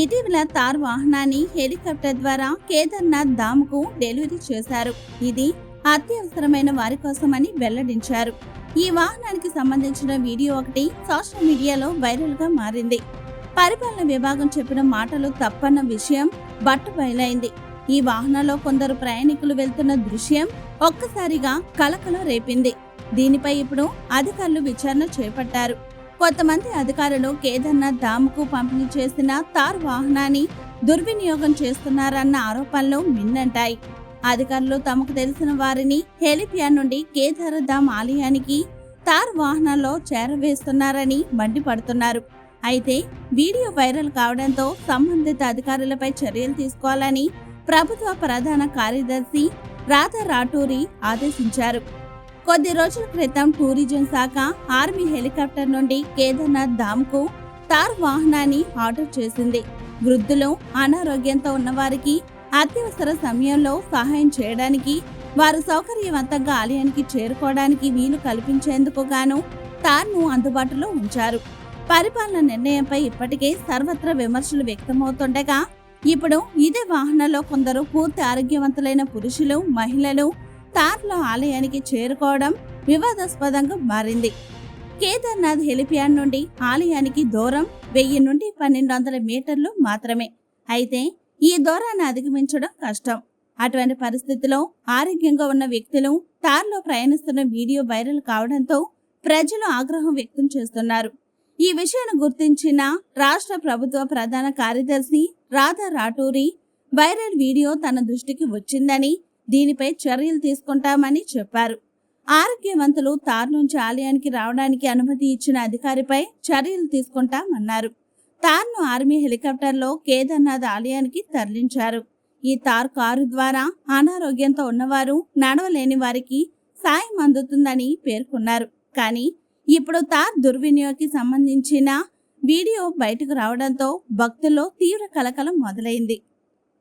ఇటీవల తార్ వాహనాన్ని హెలికాప్టర్ ద్వారా కేదార్నాథ్ ధామ్కు డెలివరీ చేశారు. ఇది అత్యవసరమైన వారి కోసమని వెల్లడించారు. ఈ వాహనానికి సంబంధించిన వీడియో ఒకటి సోషల్ మీడియాలో వైరల్గా మారింది. పరిపాలన విభాగం చెప్పిన మాటలు తప్పన్న విషయం బట్టు బయలైంది ఈ వాహనంలో కొందరు ప్రయాణికులు వెళ్తున్న దృశ్యం ఒక్కసారిగా కలకలం రేపింది. దీనిపై ఇప్పుడు అధికారులు విచారణ చేపట్టారు. కొంతమంది అధికారులు కేదార్నాథ్ ధామ్కు పంపిణీ చేసిన తార్ వాహనాన్ని దుర్వినియోగం చేస్తున్నారన్న ఆరోపణలు మిన్నంటాయి. అధికారులు తమకు తెలిసిన వారిని హెలిపియా నుండి కేదారధామ్ ఆలయానికి తార్ వాహనాల్లో చేరవేస్తున్నారని మండిపడుతున్నారు. అయితే వీడియో వైరల్ కావడంతో సంబంధిత అధికారులపై చర్యలు తీసుకోవాలని ప్రభుత్వ ప్రధాన కార్యదర్శి రాధా రాటూరి ఆదేశించారు. కొద్ది రోజుల క్రితం టూరిజం శాఖ ఆర్మీ హెలికాప్టర్ నుండి కేదార్నాథ్ ధామ్కు తార్ వాహనాన్ని ఆర్డర్ చేసింది. వృద్ధులు అనారోగ్యంతో ఉన్నవారికి అత్యవసర సమయంలో సహాయం చేయడానికి వారు సౌకర్యవంతంగా ఆలయానికి చేరుకోవడానికి వీలు కల్పించేందుకు గాను తార్ను అందుబాటులో ఉంచారు. పరిపాలన నిర్ణయంపై ఇప్పటికే సర్వత్రా విమర్శలు వ్యక్తమవుతుండగా ఇప్పుడు ఇదే వాహనంలో కొందరు పూర్తి ఆరోగ్యవంతులైన పురుషులు మహిళలు తార్లో ఆలయానికి చేరుకోవడం వివాదాస్పదంగా మారింది. కేదార్నాథ్ హెలిప్యాడ్ నుండి ఆలయానికి దూరం వెయ్యి నుండి పన్నెండు వందల మీటర్లు మాత్రమే. అయితే ఈ దూరాన్ని అధిగమించడం కష్టం. అటువంటి పరిస్థితిలో ఆరోగ్యంగా ఉన్న వ్యక్తులు తార్లో ప్రయాణిస్తున్న వీడియో వైరల్ కావడంతో ప్రజలు ఆగ్రహం వ్యక్తం చేస్తున్నారు. ఈ విషయాన్ని గుర్తించిన రాష్ట్ర ప్రభుత్వ ప్రధాన కార్యదర్శి రాధా రాటూరి వైరల్ వీడియో తన దృష్టికి వచ్చిందని దీనిపై చర్యలు తీసుకుంటామని చెప్పారు. ఆరోగ్యవంతులు తార్ నుంచి ఆలయానికి రావడానికి అనుమతి ఇచ్చిన అధికారిపై చర్యలు తీసుకుంటామన్నారు. తార్ను ఆర్మీ హెలికాప్టర్లో కేదార్నాథ్ ఆలయానికి తరలించారు. ఈ తార్ కారు ద్వారా అనారోగ్యంతో ఉన్నవారు నడవలేని వారికి సాయం అందుతుందని పేర్కొన్నారు. కానీ ఇప్పుడు తార్ దుర్వినియోగకి సంబంధించిన వీడియో బయటకు రావడంతో భక్తుల్లో తీవ్ర కలకలం మొదలైంది.